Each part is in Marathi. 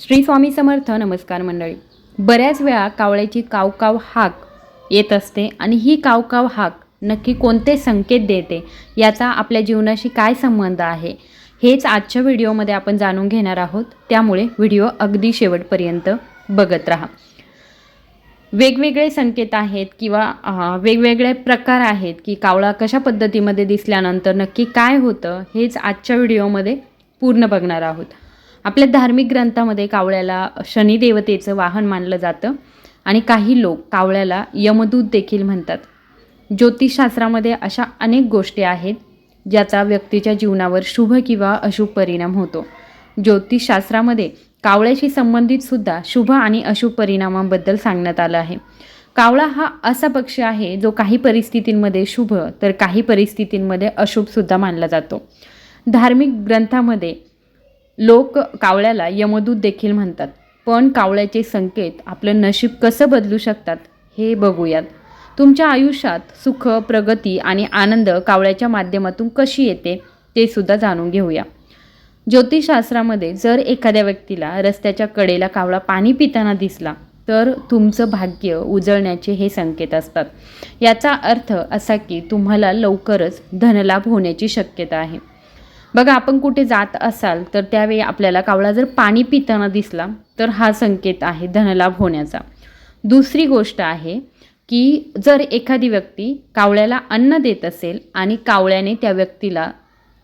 श्री स्वामी समर्थ नमस्कार मंडळी. बऱ्याच वेळा कावळ्याची कावकाव हाक येत असते आणि ही कावकाव हाक नक्की कोणते संकेत देते याचा आपल्या जीवनाशी काय संबंध आहे हेच आजच्या व्हिडिओमध्ये आपण जाणून घेणार आहोत. त्यामुळे व्हिडिओ अगदी शेवटपर्यंत बघत राहा. वेगवेगळे संकेत आहेत किंवा वेगवेगळे प्रकार आहेत की कावळा कशा पद्धतीमध्ये दिसल्यानंतर नक्की काय होतं हेच आजच्या व्हिडिओमध्ये पूर्ण बघणार आहोत. आपल्या धार्मिक ग्रंथामध्ये कावळ्याला शनिदेवतेचं वाहन मानलं जातं आणि काही लोक कावळ्याला यमदूत देखील म्हणतात. ज्योतिषशास्त्रामध्ये अशा अनेक गोष्टी आहेत ज्याचा व्यक्तीच्या जीवनावर शुभ किंवा अशुभ परिणाम होतो. ज्योतिषशास्त्रामध्ये कावळ्याशी संबंधित सुद्धा शुभ आणि अशुभ परिणामांबद्दल सांगण्यात आलं आहे. कावळा हा असा पक्षी आहे जो काही परिस्थितींमध्ये शुभ तर काही परिस्थितींमध्ये अशुभसुद्धा मानला जातो. धार्मिक ग्रंथामध्ये लोक कावळ्याला यमदूत देखील म्हणतात पण कावळ्याचे संकेत आपलं नशीब कसं बदलू शकतात हे बघूयात. तुमच्या आयुष्यात सुख प्रगती आणि आनंद कावळ्याच्या माध्यमातून कशी येते ते सुद्धा जाणून घेऊया. ज्योतिषशास्त्रामध्ये जर एखाद्या व्यक्तीला रस्त्याच्या कडेला कावळा पाणी पिताना दिसला तर तुमचं भाग्य उजळण्याचे हे संकेत असतात. याचा अर्थ असा की तुम्हाला लवकरच धनलाभ होण्याची शक्यता आहे. बघा आपण कुठे जात असाल तर त्यावेळी आपल्याला कावळा जर पाणी पिताना दिसला तर हा संकेत आहे धनलाभ होण्याचा. दुसरी गोष्ट आहे की जर एखादी व्यक्ती कावळ्याला अन्न देत असेल आणि कावळ्याने त्या व्यक्तीला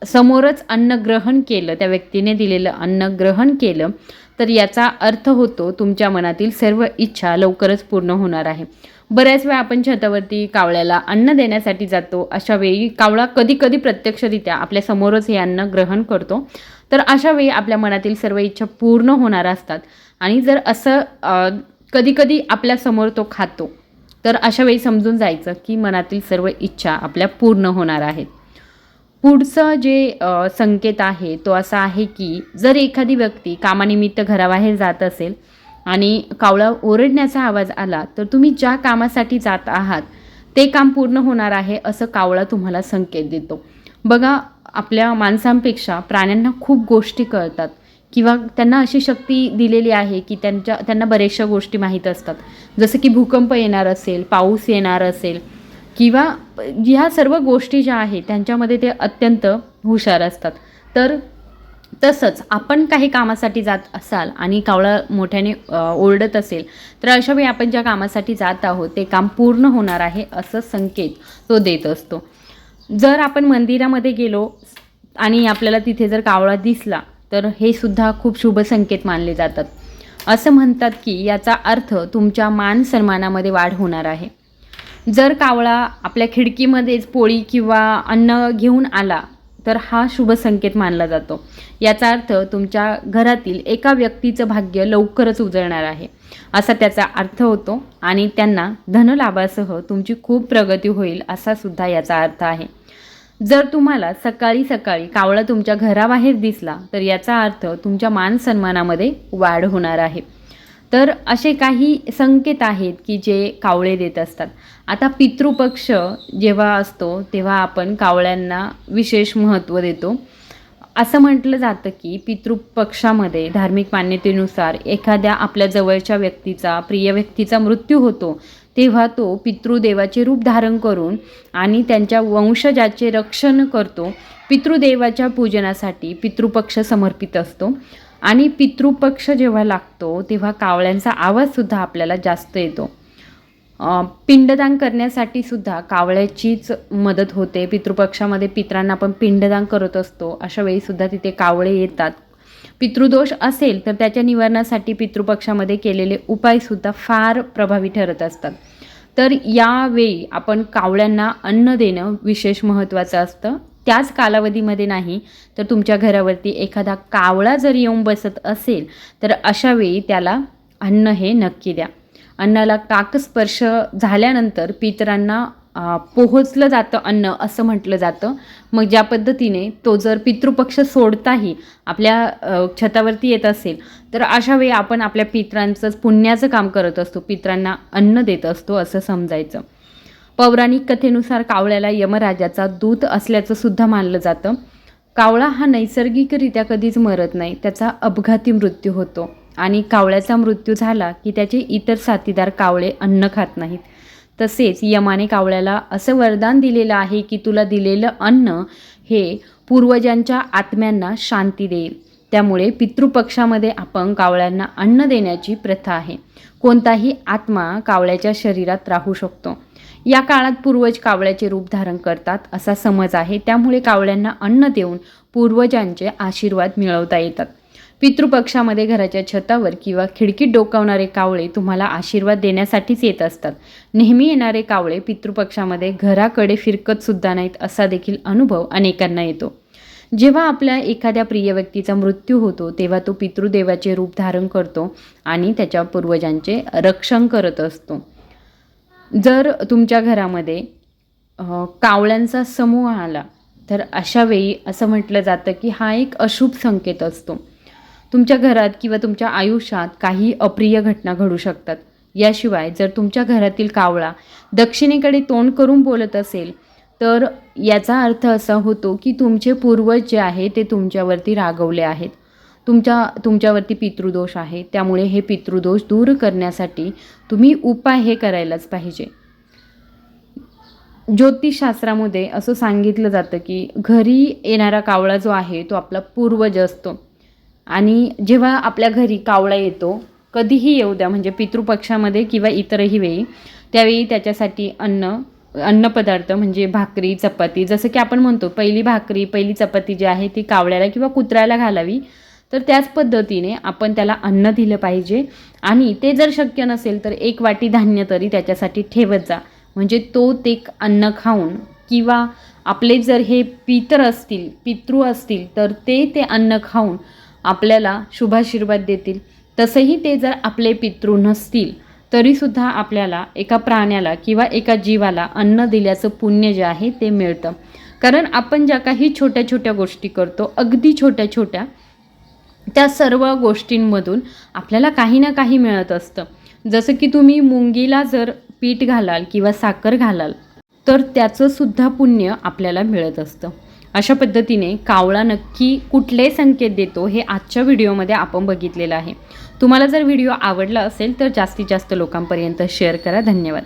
समोरच अन्न ग्रहण केलं त्या व्यक्तीने दिलेलं अन्न ग्रहण केलं तर याचा अर्थ होतो तुमच्या मनातील सर्व इच्छा लवकरच पूर्ण होणार आहे. बऱ्याच वेळा आपण छतावरती कावळ्याला अन्न देण्यासाठी जातो. अशा वेळी कावळा कधी कधी प्रत्यक्षरित्या आपल्या समोरच हे अन्न ग्रहण करतो. तर अशा वेळी आपल्या मनातील सर्व इच्छा पूर्ण होणार असतात. आणि जर असं कधी कधी आपल्यासमोर तो खातो तर अशा वेळी समजून जायचं की मनातील सर्व इच्छा आपल्या पूर्ण होणार आहेत. पुढचं जे संकेत आहे तो असा आहे की जर एखादी व्यक्ती कामानिमित्त घराबाहेर जात असेल आणि कावळा ओरडण्याचा आवाज आला तर तुम्ही ज्या कामासाठी जात आहात ते काम पूर्ण होणार आहे असं कावळा तुम्हाला संकेत देतो. बघा आपल्या माणसांपेक्षा प्राण्यांना खूप गोष्टी कळतात किंवा त्यांना अशी शक्ती दिलेली आहे की त्यांच्या त्यांना बऱ्याचशा गोष्टी माहीत असतात. जसं की भूकंप येणार असेल पाऊस येणार असेल किंवा ह्या सर्व गोष्टी ज्या आहेत त्यांच्यामध्ये ते अत्यंत हुशार असतात. तर तसंच आपण काही कामासाठी जात असाल आणि कावळा मोठ्याने ओरडत असेल तर अशा वेळी आपण ज्या कामासाठी जात आहोत ते काम पूर्ण होणार आहे असं संकेत तो देत असतो. जर आपण मंदिरामध्ये गेलो आणि आपल्याला तिथे जर कावळा दिसला तर हे सुद्धा खूप शुभ संकेत मानले जातात. असं म्हणतात की याचा अर्थ तुमच्या मान सन्मानामध्ये वाढ होणार आहे. जर कावळा आपल्या खिडकीमध्येच पोळी किंवा अन्न घेऊन आला तर हा शुभ संकेत मानला जातो. याचा अर्थ तुमच्या घरातील एका व्यक्तीचं भाग्य लवकरच उजळणार आहे. असा त्याचा अर्थ होतो आणि त्यांना धनलाभासह तुमची खूप प्रगती होईल असा सुद्धा याचा अर्थ आहे. जर तुम्हाला सकाळी सकाळी कावळा तुमच्या घराबाहेर दिसला तर याचा अर्थ तुमच्या मान सन्मानामध्ये वाढ होणार आहे. तर असे काही संकेत आहेत की जे कावळे देत असतात. आता पितृपक्ष जेव्हा असतो तेव्हा आपण कावळ्यांना विशेष महत्त्व देतो. असं म्हटलं जातं की पितृपक्षामध्ये धार्मिक मान्यतेनुसार एखाद्या आपल्या जवळच्या व्यक्तीचा प्रिय व्यक्तीचा मृत्यू होतो तेव्हा तो पितृदेवाचे रूप धारण करून आणि त्यांच्या वंशजाचे रक्षण करतो. पितृदेवाच्या पूजनासाठी पितृपक्ष समर्पित असतो. आणि पितृपक्ष जेव्हा लागतो तेव्हा कावळ्यांचा आवाजसुद्धा आपल्याला जास्त येतो. पिंडदान करण्यासाठी सुद्धा कावळ्याचीच मदत होते. पितृपक्षामध्ये पित्रांना आपण पिंडदान करत असतो अशा वेळीसुद्धा तिथे कावळे येतात. पितृदोष असेल तर त्याच्या निवारणासाठी पितृपक्षामध्ये केलेले उपायसुद्धा फार प्रभावी ठरत असतात. तर यावेळी आपण कावळ्यांना अन्न देणं विशेष महत्त्वाचं असतं. त्याच कालावधीमध्ये नाही तर तुमच्या घरावरती एखादा कावळा जर येऊन बसत असेल तर अशा वेळी त्याला अन्न हे नक्की द्या. अन्नाला काकस्पर्श झाल्यानंतर पितरांना पोहोचलं जातं अन्न असं म्हटलं जातं. मग ज्या पद्धतीने तो जर पितृपक्ष सोडताही आपल्या छतावरती येत असेल तर अशा वेळी आपण आपल्या पितरांचं पुण्याचं काम करत असतो पितरांना अन्न देत असतो असं समजायचं. पौराणिक कथेनुसार कावळ्याला यमराजाचा दूत असल्याचं सुद्धा मानलं जातं. कावळा हा नैसर्गिकरित्या कधीच मरत नाही त्याचा अपघाती मृत्यू होतो. आणि कावळ्याचा मृत्यू झाला की त्याचे इतर साथीदार कावळे अन्न खात नाहीत. तसेच यमाने कावळ्याला असं वरदान दिलेलं आहे की तुला दिलेलं अन्न हे पूर्वजांच्या आत्म्यांना शांती देईल. त्यामुळे पितृपक्षामध्ये आपण कावळ्यांना अन्न देण्याची प्रथा आहे. कोणताही आत्मा कावळ्याच्या शरीरात राहू शकतो. या काळात पूर्वज कावळ्याचे रूप धारण करतात असा समज आहे. त्यामुळे कावळ्यांना अन्न देऊन पूर्वजांचे आशीर्वाद मिळवता येतात. पितृपक्षामध्ये घराच्या छतावर किंवा खिडकीत डोकावणारे कावळे तुम्हाला आशीर्वाद देण्यासाठीच येत असतात. नेहमी येणारे कावळे पितृपक्षामध्ये घराकडे फिरकतसुद्धा नाहीत असा देखील अनुभव अनेकांना येतो. जेव्हा आपल्या एखाद्या प्रिय व्यक्तीचा मृत्यू होतो तेव्हा तो पितृदेवाचे रूप धारण करतो आणि त्याच्या पूर्वजांचे रक्षण करत असतो. जर तुमच्या घरामध्ये कावळ्यांचा समूह आला तर अशा वेळी असं म्हटलं जातं की हा एक अशुभ संकेत असतो. तुमच्या घरात किंवा तुमच्या आयुष्यात काही अप्रिय घटना घडू शकतात. याशिवाय जर तुमच्या घरातील कावळा दक्षिणेकडे तोंड करून बोलत असेल तर याचा अर्थ असा होतो की तुमचे पूर्वज जे आहे ते तुमच्यावरती रागवले आहेत. तुमच्या तुमच्यावरती पितृदोष आहे त्यामुळे हे पितृदोष दूर करण्यासाठी तुम्ही उपाय हे करायलाच पाहिजे. ज्योतिषशास्त्रामध्ये असं सांगितलं जातं की घरी येणारा कावळा जो आहे तो आपला पूर्वज असतो. आणि जेव्हा आपल्या घरी कावळा येतो कधीही येऊ द्या म्हणजे पितृपक्षामध्ये किंवा इतरही वेळी त्यावेळी त्याच्यासाठी अन्न अन्नपदार्थ म्हणजे भाकरी चपाती जसं की आपण म्हणतो पहिली भाकरी पहिली चपाती जी आहे ती कावळ्याला किंवा कुत्र्याला घालावी. तर त्याच पद्धतीने आपण त्याला अन्न दिलं पाहिजे. आणि ते जर शक्य नसेल तर एक वाटी धान्य तरी त्याच्यासाठी ठेवत जा. म्हणजे तो ते अन्न खाऊन किंवा आपले जर हे पितर असतील पितृ असतील तर ते ते अन्न खाऊन आपल्याला शुभाशीर्वाद देतील. तसंही ते जर आपले पितृ नसतील तरीसुद्धा आपल्याला एका प्राण्याला किंवा एका जीवाला अन्न दिल्याचं पुण्य जे आहे ते मिळतं. कारण आपण ज्या काही छोट्या छोट्या गोष्टी करतो अगदी छोट्या छोट्या त्या सर्व गोष्टींमधून आपल्याला काही ना काही मिळत असतं. जसं की तुम्ही मुंगीला जर पीठ घालाल किंवा साखर घालाल तर त्याचंसुद्धा पुण्य आपल्याला मिळत असतं. अशा पद्धतीने कावळा नक्की कुठले संकेत देतो हे आजच्या व्हिडिओमध्ये आपण बघितलेलं आहे. तुम्हाला जर व्हिडिओ आवडला असेल तर जास्तीत जास्त लोकांपर्यंत शेअर करा. धन्यवाद.